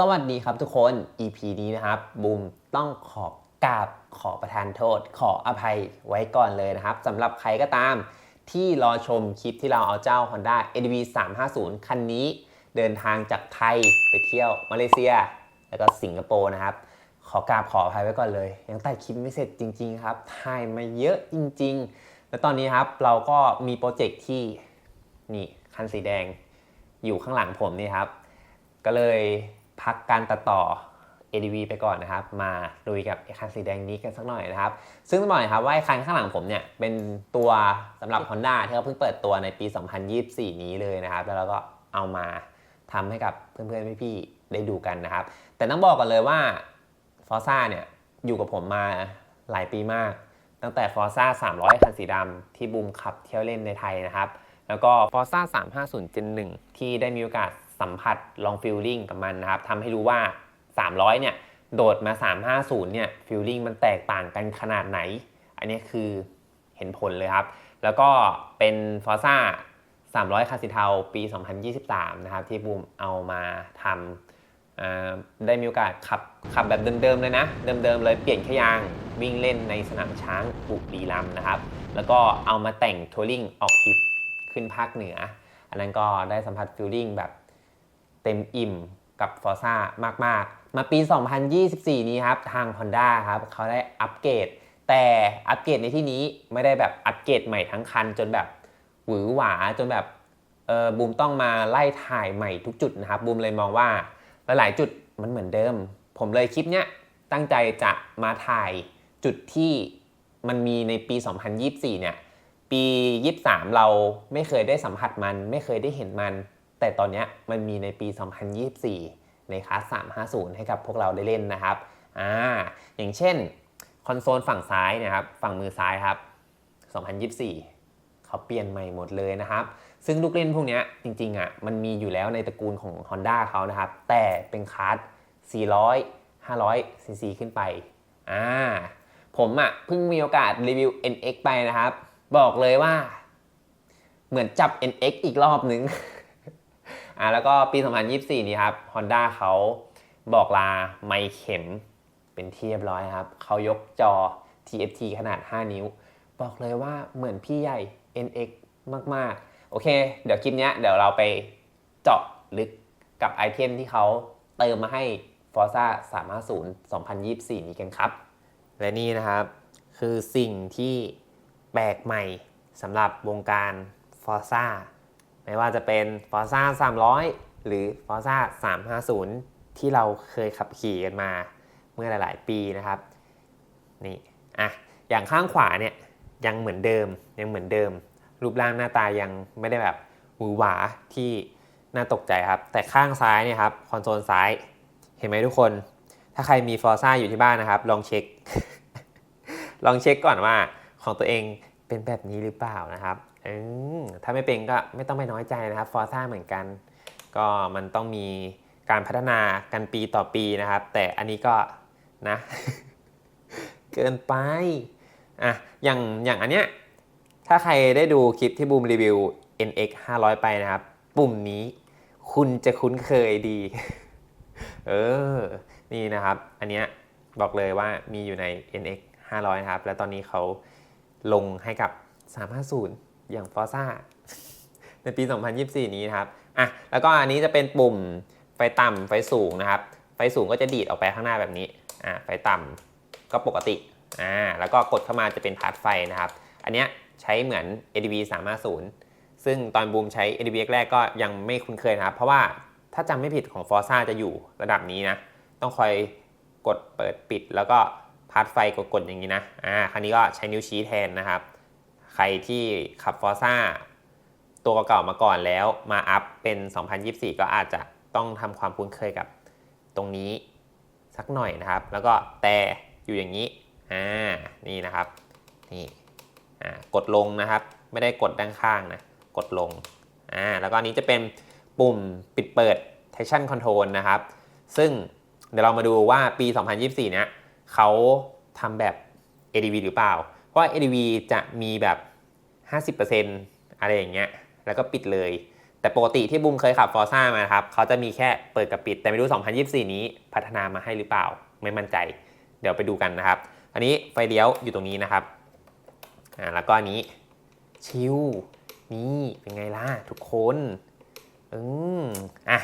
สวัสดีครับทุกคน EP นี้นะครับบูมต้องขอกราบขอประทานโทษ ขออภัยไว้ก่อนเลยนะครับสำหรับใครก็ตามที่รอชมคลิปที่เราเอาเจ้า Honda ADV 350 คันนี้ เดินทางจากไทยไปเที่ยวมาเลเซีย แล้วก็สิงคโปร์นะครับ ขอกราบขออภัยไว้ก่อนเลย ยังตัดคลิปไม่เสร็จจริง ๆ ครับถ่ายมาเยอะจริง ๆ แล้วตอนนี้ครับเราก็มีโปรเจกต์ที่นี่คันสีแดงอยู่ข้างหลังผมนี่ครับ ก็เลย พักการตัดต่อ ADV ไปก่อนนะครับ มาลุยกับไอคันสีแดงนี้กันสักหน่อยนะครับ ซึ่งต้องบอกเลยครับว่าไอคันข้างหลังผมเนี่ย เป็นตัวสำหรับ Honda ที่เขาเพิ่งเปิดตัวในปี 2024 นี้เลยนะครับ แล้วเราก็เอามาทำให้กับเพื่อนๆ พี่ๆ ได้ดูกันนะครับ แต่ต้องบอกกันเลยว่าฟอร์ซ่าเนี่ย อยู่กับผมมาหลายปีมาก ตั้งแต่ฟอร์ซ่า300 คันสีดำที่บูมขับเที่ยวเล่นในไทยนะครับ แล้วก็ Forza 350 Gen 1ที่ได้มีโอกาส สัมผัสลองฟิลลิ่งกับมันนะครับทำให้รู้ว่า 300 เนี่ย โดดมา 350 เนี่ยฟิลลิ่งมันแตกต่างกันขนาดไหน อันนี้คือเห็นผลเลยครับ แล้วก็เป็น Forza 300 คาสิเทาปี 2023 นะครับ ที่บูมเอามาทำได้มีโอกาสขับขับแบบเดิมๆเลยนะ เดิมๆเลยเปลี่ยนแค่ยางวิ่งเล่นในสนามช้างบุรีรัมนะครับ แล้วก็เอามาแต่งทัวริงออกทริปขึ้นภาคเหนือ อันนั้นก็ได้สัมผัสฟิลลิ่งแบบ เต็มอิ่มกับ f o r z a มาก ๆ มาปี 2024 นี้ครับ ทาง Honda ครับเขาได้อัปเกรด แต่อัปเกรดในที่นี้ไม่ได้แบบอัปเกรดใหม่ทั้งคัน จนแบบหวือหวาจนแบบเออบูมต้องมาไล่ถ่ายใหม่ทุกจุดนะครับบูมเลยมองว่าหลาย ๆ จุดมันเหมือนเดิม ผมเลยคลิปเนี้ยตั้งใจจะมาถ่ายจุดที่มันมีในปี 2024 เนี่ย ปี 23 เราไม่เคยได้สัมผัสมัน ไม่เคยได้เห็นมัน แต่ตอนนี้มันมีในปี 2024 ในคลาส 350 ให้กับพวกเราได้เล่นนะครับอ่าอย่างเช่นคอนโซลฝั่งซ้ายนะครับฝั่งมือซ้ายครับ 2024 เขาเปลี่ยนใหม่หมดเลยนะครับ ซึ่งลูกเล่นพวกนี้จริงๆอะมันมีอยู่แล้วในตระกูลของ Honda เขานะครับ แต่เป็นคลาส 400 500 cc ขึ้นไปอ่าผมอะเพิ่งมีโอกาสรีวิว NX ไปนะครับ บอกเลยว่า เหมือนจับ NX อีกรอบนึง อ่าแล้วก็ปี 2024 นี้ครับ Honda เขาบอกลาไม่เข็มเป็นที่เรียบร้อยครับ เขายกจอ TFT ขนาด 5 นิ้ว บอกเลยว่าเหมือนพี่ใหญ่ NX มาก ๆ โอเค เดี๋ยวคลิปนี้เดี๋ยวเราไปเจาะลึกกับไอเทมที่เขาเติมมาให้ Forza 350 2024 นี้กันครับ และนี่นะครับ คือสิ่งที่แปลกใหม่สำหรับวงการ Forza ไม่ว่าจะเป็น Forza 300 หรือ Forza 350 ที่เราเคยขับขี่กันมาเมื่อหลาย ๆ ปีนะครับนี่อะอย่างข้างขวาเนี่ยยังเหมือนเดิมยังเหมือนเดิม รูปร่างหน้าตายังไม่ได้แบบหวือหวาที่น่าตกใจครับ แต่ข้างซ้ายเนี่ยครับคอนโซลซ้ายเห็นไหมทุกคน ถ้าใครมี Forza อยู่ที่บ้านนะครับ ลองเช็ค ลองเช็คก่อนว่าของตัวเองเป็นแบบนี้หรือเปล่านะครับ ถ้าไม่เป็นก็ไม่ต้องไปน้อยใจนะครับ Forza เหมือนกัน ก็มันต้องมีการพัฒนากันปีต่อปีนะครับ แต่อันนี้ก็นะ เกินไปอะอย่างอย่างอันเนี้ยถ้าใครได้ดูคลิปที่บูมรีวิว NX 500 ไปนะครับ ปุ่มนี้คุณจะคุ้นเคยดี เออ นี่นะครับ อันเนี้ยบอกเลยว่ามีอยู่ใน NX 500 นะครับ แล้วตอนนี้เขาลงให้กับ 350 อย่าง Forza ในปี 2024 นี้นะครับอะแล้วก็อันนี้จะเป็นปุ่มไฟต่ำไฟสูงนะครับ ไฟสูงก็จะดีดออกไปข้างหน้าแบบนี้อะไฟต่ำก็ปกติอ่าแล้วก็กดเข้ามาจะเป็นพาร์ทไฟนะครับ อันเนี้ยใช้เหมือน ADV 350 ซึ่งตอนบูมใช้ ADV แรกก็ยังไม่คุ้นเคยนะครับ เพราะว่าถ้าจำไม่ผิดของ Forza จะอยู่ระดับนี้นะ ต้องคอยกดเปิดปิดแล้วก็พาร์ทไฟกดๆอย่างนี้นะ อ่า ครั้นี้ก็ใช้นิ้วชี้แทนนะครับ ใครที่ขับ Forza ตัวเก่ามาก่อนแล้วมาอัพเป็น 2024 ก็อาจจะต้องทำความคุ้นเคยกับตรงนี้สักหน่อยนะครับ แล้วก็แต่อยู่อย่างนี้อ่านี่นะครับนี่อ่ากดลงนะครับ ไม่ได้กดด้านข้างนะ กดลงอ่าแล้วก็อันนี้จะเป็นปุ่มปิดเปิด traction control นะครับ ซึ่งเดี๋ยวเรามาดูว่าปี 2024 เนี้ยเขาทำแบบ ADV หรือเปล่า ราะว่า ADV จะมีแบบ 50%อะไรอย่างเงี้ย แล้วก็ปิดเลย แต่ปกติที่บูมเคยขับฟอร์ซ่ามานะครับ เขาจะมีแค่เปิดกับปิด แต่ไม่รู้ 2024 นี้พัฒนามาให้หรือเปล่า ไม่มั่นใจ เดี๋ยวไปดูกันนะครับ อันนี้ไฟเลี้ยวอยู่ตรงนี้นะครับ อ่า แล้วก็อันนี้ชิวนี่เป็นไงล่ะทุกคน อืมอะ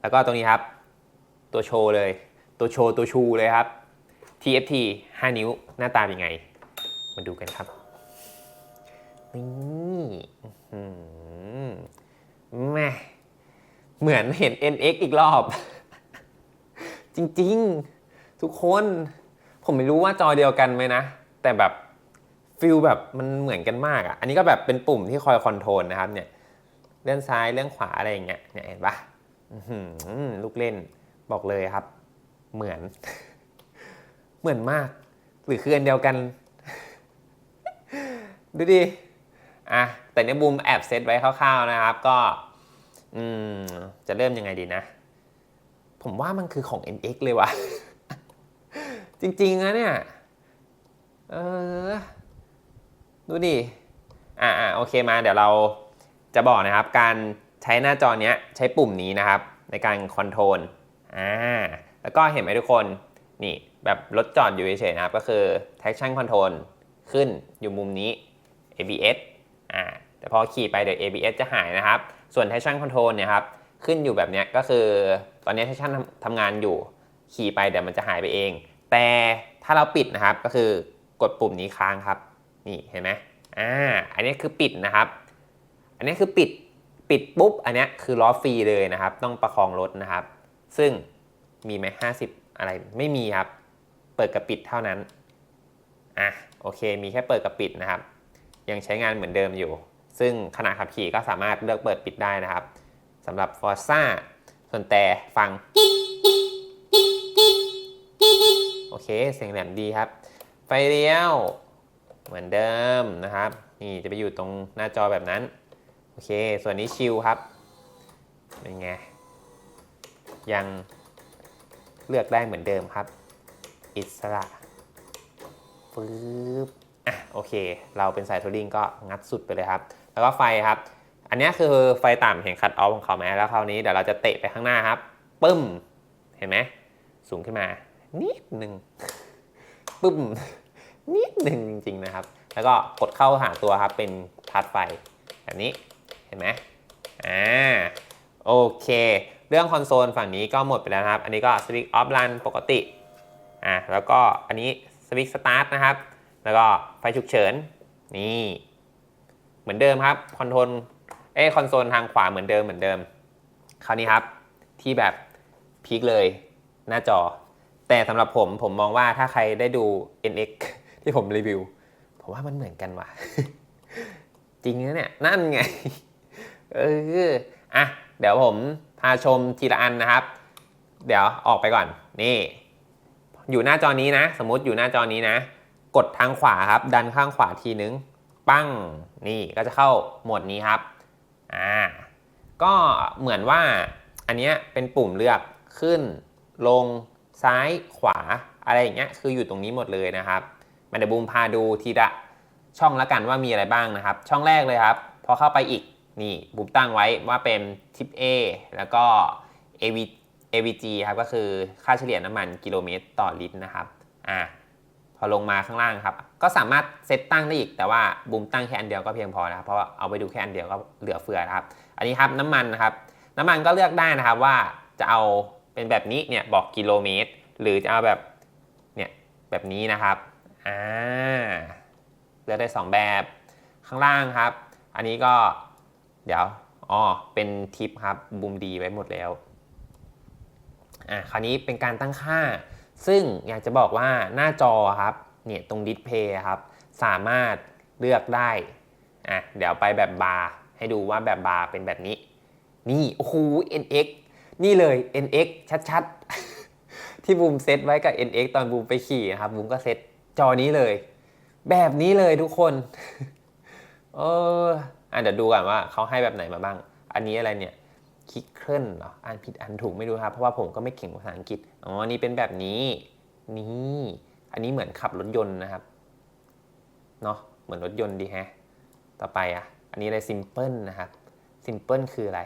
แล้วก็ตรงนี้ครับ ตัวโชว์เลย ตัวโชว์ตัวชูเลยครับ TFT 5 นิ้วหน้าตาเป็นไง มาดูกันครับนี่อื้อหือแม่เหมือนเห็น NX อีกรอบ จริงๆ ทุกคน ผมไม่รู้ว่าจอเดียวกันไหมนะ แต่แบบฟิลแบบมันเหมือนกันมากอะ่ะ อันนี้ก็แบบเป็นปุ่มที่คอยคอนโทรลนะครับ เนี่ยเลื่อนซ้ายเลื่อนขวาอะไรอย่างเงี้ยเนี่ยเห็นปะลูกเล่นบอกเลยครับ เหมือน เหมือนมาก หรือคืออันเดียวกัน ดูดิอะแต่เนี่ยบูมแอบเซตไว้คร่าวๆนะครับ ก็อืมจะเริ่มยังไงดีนะ ผมว่ามันคือของ NX เลยว่ะจริงๆนะเนี่ยเออดูดิอ่าอ่าโอเคมาเดี๋ยวเราจะบอกนะครับ การใช้หน้าจอเนี้ยใช้ปุ่มนี้นะครับ ในการคอนโทรลอ่าแล้วก็เห็นไหมทุกคนนี่แบบรถจอดอยู่เฉยๆนะครับ ก็คือ traction control ขึ้นอยู่มุมนี้ ABS อ่าแต่พอขี่ไปเดี๋ยว ABS จะหายนะครับ ส่วน traction control เนี่ยครับขึ้นอยู่แบบนี้ก็คือตอนนี้ traction ทำทำงานอยู่ขี่ไปเดี๋ยวมันจะหายไปเอง แต่ถ้าเราปิดนะครับก็คือกดปุ่มนี้ค้างครับ นี่เห็นไหมอ่าอันนี้คือปิดนะครับ อันนี้คือปิดปิดปุ๊บ อันนี้คือล้อฟรีเลยนะครับ ต้องประคองรถนะครับ ซึ่งมีไหมห้าสิบอะไรไม่มีครับ เปิดกับปิดเท่านั้นอะโอเค มีแค่เปิดกับปิดนะครับ ยังใช้งานเหมือนเดิมอยู่ ซึ่งขณะขับขี่ก็สามารถเลือกเปิดปิดได้นะครับสำหรับ Forza ส่วนแต่ฟัง โอเค เสียงแหลมดีครับ ไฟเลี้ยว เหมือนเดิมนะครับ นี่จะไปอยู่ตรงหน้าจอแบบนั้น โอเค ส่วนนี้ชิลครับ เป็นไง ยังเลือกได้เหมือนเดิมครับ อิสระ ปึ๊บ อะโอเค เราเป็นสายทัวริงก็งัดสุดไปเลยครับ แล้วก็ไฟครับ อันนี้คือไฟต่ำเห็นคัดออฟของเขาไหมแล้วคราวนี้เดี๋ยวเราจะเตะไปข้างหน้าครับปึ้ม เห็นไหมสูงขึ้นมานิดหนึ่งปึ้มนิดหนึ่งจริงๆนะครับ แล้วก็กดเข้าหาตัวครับเป็นทัดไฟแบบนี้เห็นไหมอ่าโอเค เรื่องคอนโซลฝั่งนี้ก็หมดไปแล้วครับ อันนี้ก็สวิตช์ออฟรันปกติอะแล้วก็อันนี้สวิตช์สตาร์ทนะครับ แล้วก็ ฉุกเฉิน นี่ เหมือนเดิมครับคอนโทรลเอ้คอนโซลทางขวาเหมือนเดิมเหมือนเดิม คราวนี้ครับ ที่แบบพีคเลยหน้าจอ แต่สำหรับผมผมมองว่าถ้าใครได้ดู NX ที่ผมรีวิว ผมว่ามันเหมือนกันว่ะ จริงนะเนี่ย นั่นไง เอออะ เดี๋ยวผมพาชมทีละอันนะครับ เดี๋ยวออกไปก่อน นี่ อยู่หน้าจอนี้นะ สมมติอยู่หน้าจอนี้นะ กดทางขวาครับ ดันข้างขวาทีนึง ปั้ง นี่ก็จะเข้าโหมดนี้ครับ อ่า ก็เหมือนว่าอันนี้เป็นปุ่มเลือกขึ้น ลง ซ้าย ขวา อะไรอย่างเงี้ย คืออยู่ตรงนี้หมดเลยนะครับ มาเดี๋ยวบูมพาดูทีละช่องละกันว่ามีอะไรบ้างนะครับ ช่องแรกเลยครับ พอเข้าไปอีก นี่บูมตั้งไว้ว่าเป็นทิป A แล้วก็ AV AVG ครับ ก็คือค่าเฉลี่ยน้ำมันกิโลเมตรต่อลิตรนะครับ อ่า พอลงมาข้างล่างครับ ก็สามารถเซตตั้งได้อีก แต่ว่าบูมตั้งแค่อันเดียวก็เพียงพอนะครับ เพราะว่าเอาไปดูแค่อันเดียวก็เหลือเฟือนะครับ อันนี้ครับน้ำมันนะครับ น้ำมันก็เลือกได้นะครับว่าจะเอาเป็นแบบนี้เนี่ยบอกกิโลเมตร หรือจะเอาแบบเนี่ยแบบนี้นะครับอ่าเลือกได้ 2 แบบข้างล่างครับ อันนี้ก็เดี๋ยวอ๋อเป็นทิปครับบูมดีไว้หมดแล้วอะคราวนี้เป็นการตั้งค่า ซึ่งอยากจะบอกว่าหน้าจอครับเนี่ยตรงดิสเพย์ครับสามารถเลือกได้อะเดี๋ยวไปแบบบาร์ให้ดูว่าแบบบาร์เป็นแบบนี้ นี่โอ้โห NX นี่เลย NX ชัดๆ ที่บูมเซตไว้กับ NX ตอนบูมไปขี่นะครับบูมก็เซตจอนี้เลย แบบนี้เลยทุกคนเอออะเดี๋ยวดูก่อนว่าเขาให้แบบไหนมาบ้าง อันนี้อะไรเนี่ย คิกเคิลเหรออ่านผิดอ่านถูกไม่รู้ครับ เพราะว่าผมก็ไม่เก่งภาษาอังกฤษ อ๋อ นี่เป็นแบบนี้ นี่ อันนี้เหมือนขับรถยนต์นะครับ เนาะเหมือนรถยนต์ดีแฮะ ต่อไปอะ อันนี้อะไรซิมเพิลนะครับ simple คืออะไร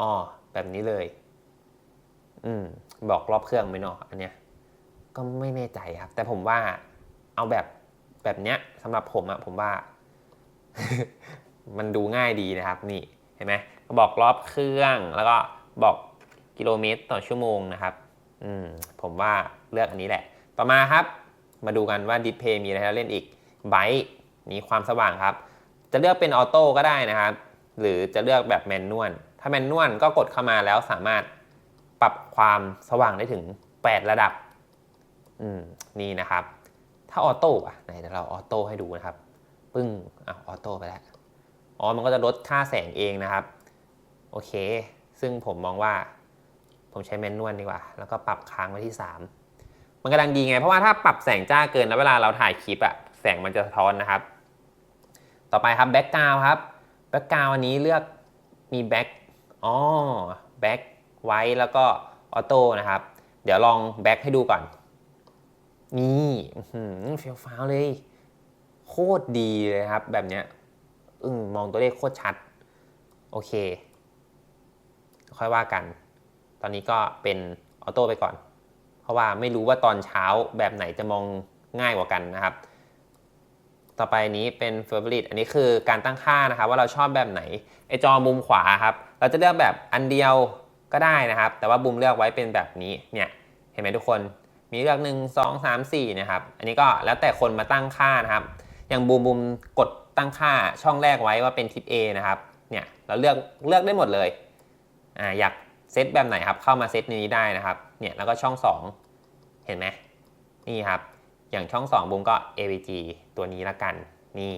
อ๋อ แบบนี้เลย อืม บอกรอบเครื่องไหมเนาะ อันเนี้ย ก็ไม่แน่ใจครับ แต่ผมว่า เอาแบบแบบเนี้ยสำหรับผมอะผมว่า มันดูง่ายดีนะครับ นี่ เห็นไหม บอกรอบเครื่องแล้วก็บอกกิโลเมตรต่อชั่วโมงนะครับอืมผมว่าเลือกอันนี้แหละ ต่อมาครับ มาดูกันว่าดิสเพย์มีอะไรให้เล่นอีกไบต์มีความสว่างครับ จะเลือกเป็นออโต้ก็ได้นะครับ หรือจะเลือกแบบแมนนวลถ้าแมนนวลก็กดเข้ามาแล้วสามารถปรับความสว่างได้ถึง 8 ระดับอืมนี่นะครับ ถ้าออโต้อะไหนเดี๋ยวเราออโต้ให้ดูนะครับ ปึ้งอะออโต้ไปแล้วอ๋อมันก็จะลดค่าแสงเองนะครับ โอเค ซึ่งผมมองว่าผมใช้แมนนวลดีกว่า แล้วก็ปรับค้างไว้ที่ 3 มันกำลังดีไง เพราะว่าถ้าปรับแสงจ้าเกินแล้วเวลาเราถ่ายคลิปอะแสงมันจะสะท้อนนะครับ ต่อไปครับแบ็กกราวครับแบ็กกราวอันนี้เลือกมีแบ็กอ๋อแบ็กไว้แล้วก็ออโต้นะครับ เดี๋ยวลองแบ็กให้ดูก่อน นี่เฟี้ยวฟ้าวเลย โคตรดีเลยครับ แบบเนี้ย อืมมองตัวเลขโคตรชัด โอเค ค่อยว่ากัน ตอนนี้ก็เป็นออโต้ไปก่อน เพราะว่าไม่รู้ว่าตอนเช้าแบบไหนจะมองง่ายกว่ากันนะครับ ต่อไปนี้เป็น favorite อันนี้คือการตั้งค่านะครับว่าเราชอบแบบไหนไอจอมุมขวาครับ เราจะเลือกแบบอันเดียวก็ได้นะครับ แต่ว่าบุมเลือกไว้เป็นแบบนี้เนี่ยเห็นไหมทุกคนมีเลือก 1 2 3 4นะครับ อันนี้ก็แล้วแต่คนมาตั้งค่านะครับ อย่างบูมบูมกดตั้งค่าช่องแรกไว้ว่าเป็นทิป A นะครับ เนี่ยเราเลือกเลือกได้หมดเลย อ่าอยากเซตแบบไหนครับเข้ามาเซตในนี้ได้นะครับเนี่ยแล้วก็ช่อง 2 เห็นไหมนี่ครับ อย่างช่อง 2บูมก็ AVG ตัวนี้ละกันนี่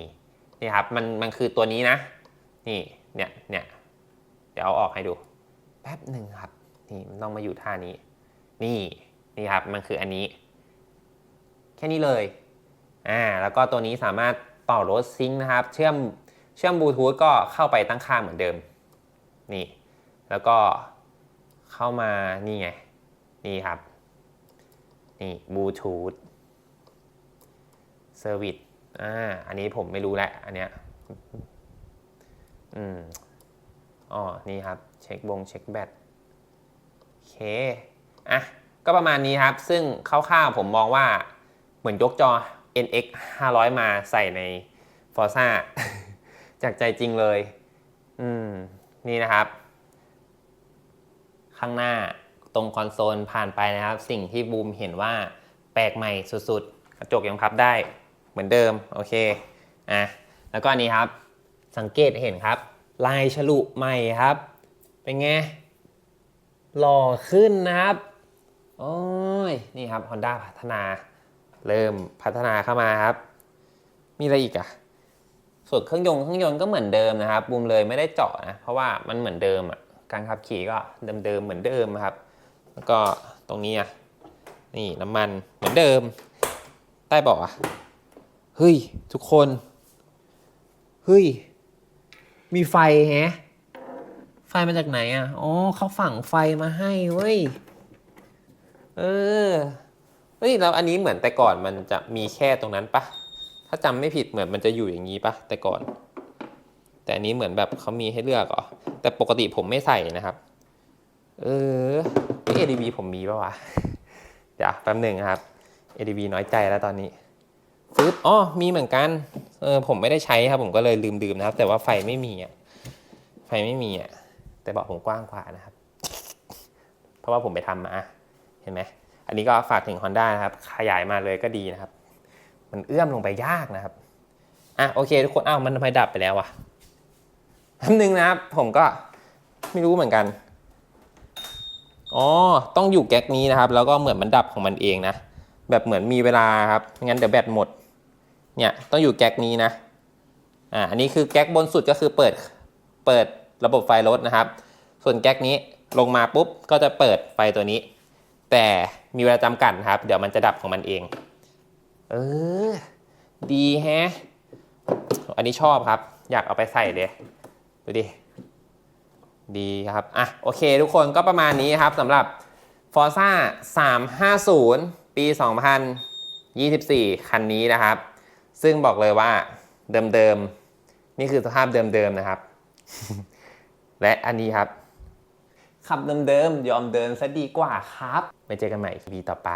นี่ครับมันมันคือตัวนี้นะ นี่เนี่ยเนี่ยเดี๋ยวเอาออกให้ดูแป๊บหนึ่งครับนี่มันต้องมาอยู่ท่านี้ นี่นี่ครับมันคืออันนี้ แค่นี้เลยอ่าแล้วก็ตัวนี้สามารถต่อรถซิงค์นะครับ เชื่อมเชื่อมบลูทูธก็เข้าไปตั้งค่าเหมือนเดิม นี่ แล้วก็เข้ามานี่ไง นี่ครับ นี่บลูทูธเซอร์วิสอ่าอันนี้ผมไม่รู้แหละ อันเนี้ยอืมอ๋อ นี่ครับ เช็คบงเช็คแบตโอเค อะ ก็ประมาณนี้ครับ ซึ่งคร่าวๆผมมองว่าเหมือนยกจอ NX 500 มาใส่ใน Forza จากใจจริงเลย อืม นี่นะครับ ข้างหน้าตรงคอนโซลผ่านไปนะครับ สิ่งที่บูมเห็นว่าแปลกใหม่สุดๆ กระจกยังพับได้เหมือนเดิม โอเคอะแล้วก็อันนี้ครับ สังเกตเห็นครับ ลายฉลุใหม่ครับ เป็นไง หล่อขึ้นนะครับ โอ้ย นี่ครับ Honda พัฒนา เริ่มพัฒนาเข้ามาครับ มีอะไรอีกอะส่วนเครื่องยนต์เครื่องยนต์ก็เหมือนเดิมนะครับบูมเลยไม่ได้เจาะนะ เพราะว่ามันเหมือนเดิมอะ การขับขี่ก็เดิมๆเหมือนเดิมครับ แล้วก็ตรงนี้อะนี่น้ำมันเหมือนเดิม ใต้เบาะอะเฮ้ย ทุกคนเฮ้ย มีไฟแฮะ ไฟมาจากไหนอะอ๋อเขาฝังไฟมาให้เว้ยเออเฮ้ยแล้วอันนี้เหมือนแต่ก่อนมันจะมีแค่ตรงนั้นปะถ้าจำไม่ผิดเหมือนมันจะอยู่อย่างนี้ปะแต่ก่อน แต่อันนี้เหมือนแบบเขามีให้เลือกเหรอ แต่ปกติผมไม่ใส่นะครับ เออเฮ้ย ADB ผมมีปะวะ เดี๋ยวแป๊บหนึ่งครับ ADB น้อยใจแล้วตอนนี้ฟึบอ๋อมีเหมือนกัน เออผมไม่ได้ใช้ครับ ผมก็เลยลืมดื่มนะครับ แต่ว่าไฟไม่มีอะ ไฟไม่มีอะ แต่บอกผมกว้างกว่านะครับ เพราะว่าผมไปทำมาเห็นไหม อันนี้ก็ฝากถึง Honda นะครับ ขยายมาเลยก็ดีนะครับ มันเอื้อมลงไปยากนะครับ อะโอเค ทุกคน อ้าวมันทำไมดับไปแล้ววะ แป๊บนึงนะครับ ผมก็ไม่รู้เหมือนกัน อ๋อ ต้องอยู่แก๊กนี้นะครับ แล้วก็เหมือนมันดับของมันเองนะ แบบเหมือนมีเวลาครับไม่งั้นเดี๋ยวแบตหมด เนี่ยต้องอยู่แก๊กนี้นะ อ่า อันนี้คือแก๊กบนสุดก็คือเปิด เปิดระบบไฟรถนะครับ ส่วนแก๊กนี้ลงมาปุ๊บก็จะเปิดไฟตัวนี้ แต่มีเวลาจำกัดครับ เดี๋ยวมันจะดับของมันเอง เออ ดีแฮะ อันนี้ชอบครับ อยากเอาไปใส่เลย ดูดิ ดีครับ อะ โอเค ทุกคนก็ประมาณนี้ครับสำหรับ Forza 350 ปี 2024 คันนี้นะครับ ซึ่งบอกเลยว่าเดิมๆ นี่คือสภาพเดิมๆ นะครับ และอันนี้ครับ ขับเดิมๆ ยอมเดินซะดีกว่าครับ ไปเจอกันใหม่ EP ต่อไป